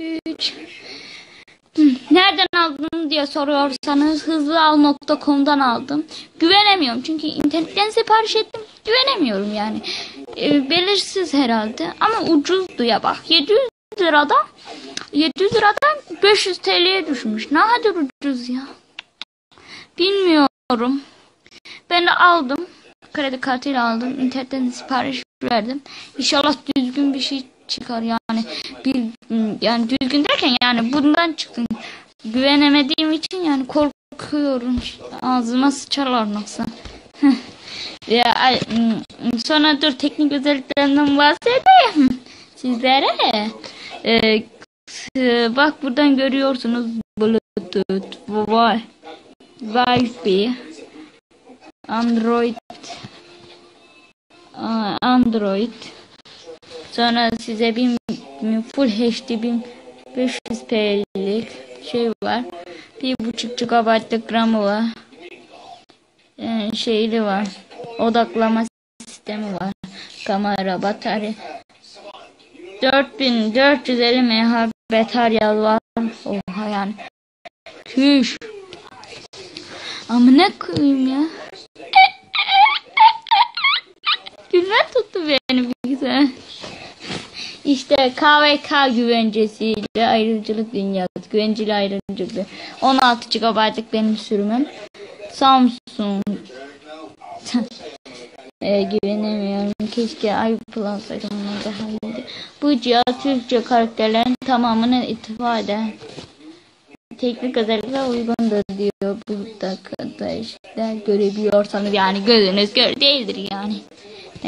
3 Nereden aldın diye soruyorsanız hızlıal.com'dan aldım. Güvenemiyorum çünkü internetten sipariş ettim. Güvenemiyorum yani. E, belirsiz herhalde ama ucuzdu ya bak. 700 liradan 700 liradan 500 TL'ye düşmüş. Ne kadar ucuz ya. Bilmiyorum. Ben de aldım. Kredi kartıyla aldım. İnternetten sipariş verdim. İnşallah düzgün bir şey çıkar yani. Bir yani düzgün derken yani bundan çıktım. Güvenemediğim için yani korkuyorum. Ağzıma sıçarlar nasıl. ya sonra dur teknik özelliklerinden bahsedeyim sizlere. Ee, bak buradan görüyorsunuz Bluetooth, Wi Wi-Fi, Android, Android. Sonra size bir full HD 1500p'lik şey var. Bir buçuk GB'lık RAM'ı var. Yani şeyli var. Odaklama sistemi var. Kamera, batarya. 4450 mAh batarya var. Oha yani. Küş. Ama ne koyayım ya. İşte KVK güvencesiyle ayrımcılık dünyası. Güvenceli ayrımcılık. 16 GB'lık benim sürümüm. Samsung. e, güvenemiyorum. Keşke iPhone alsaydım. daha iyiydi. Bu cihaz Türkçe karakterlerin tamamını eder. Teknik özellikle uygundur diyor burada arkadaşlar. Görebiliyorsanız yani gözünüz gör değildir yani.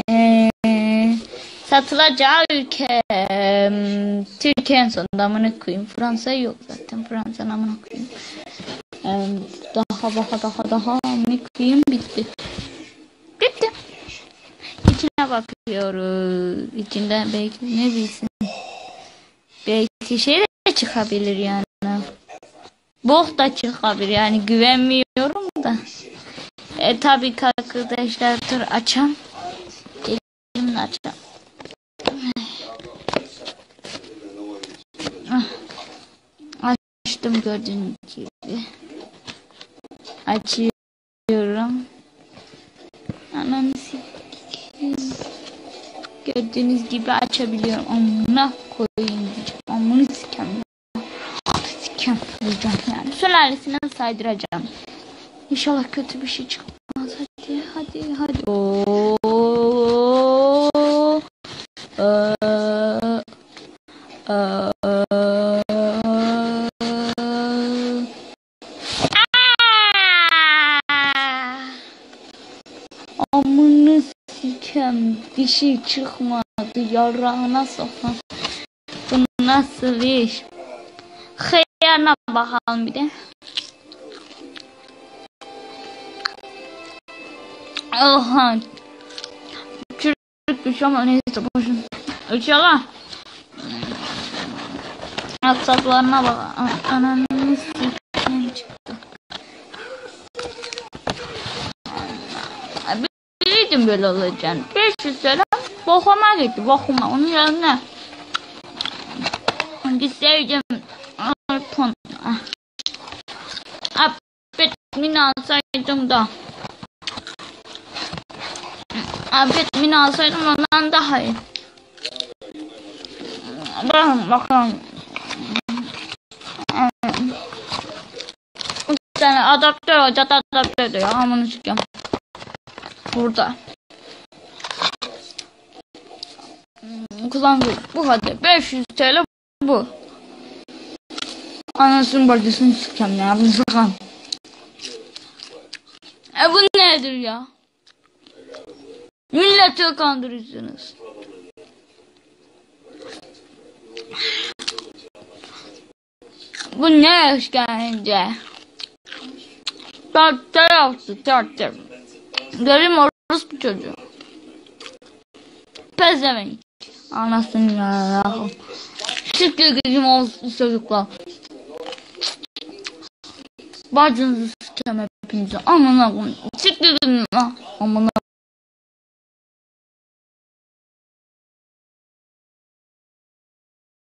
Eee satılacağı ülke Türkiye en sonunda amına koyayım. Fransa yok zaten. Fransa amına koyayım. Daha daha daha daha amına koyayım bitti. Bitti. İçine bakıyoruz. İçinden belki ne bilsin. Belki şey de çıkabilir yani. Bok da çıkabilir yani güvenmiyorum da. E tabi ki arkadaşlar dur açam. Elimle açam. Açtım gördüğünüz gibi. Açıyorum. Ananı Gördüğünüz gibi açabiliyorum. Amına koyayım. Amını sikem. Sikem diyeceğim yani. Sülalesine saydıracağım. İnşallah kötü bir şey çıkmaz. Hadi hadi hadi. Oo. Ee, Amını sikem şey çıkmadı yarağına sokan. Bu nasıl iş? Hıyarına bakalım bir de. Oha. Çürük bir şey ama neyse boşun. İnşallah. Aksaklarına bak. Ananı sikeyim çıktı. Biliyordum böyle olacağını. 500 lira bokuma gitti. Bokuma. Onun yerine gitseydim iPhone. Abet mini alsaydım da. Abet mini alsaydım ondan daha iyi. Bakın bakalım. Bir tane adaptör olacak adaptör diyor. Amanı sikeyim. Burada. Kullandık. Bu kadar. 500 TL bu. Anasının bacısını sikeceğim ya. Bunu sakın. E bu nedir ya? Milleti kandırıyorsunuz. Bu ne işkence? Tahta yaptı tahta. Görüm orospu çocuğu. Pezevenk. Anasını yarahım. Şükür gücüm olsun çocuklar. Bacınızı sikeme hepinizi. Amına koyayım. Şükür gücüm. Amına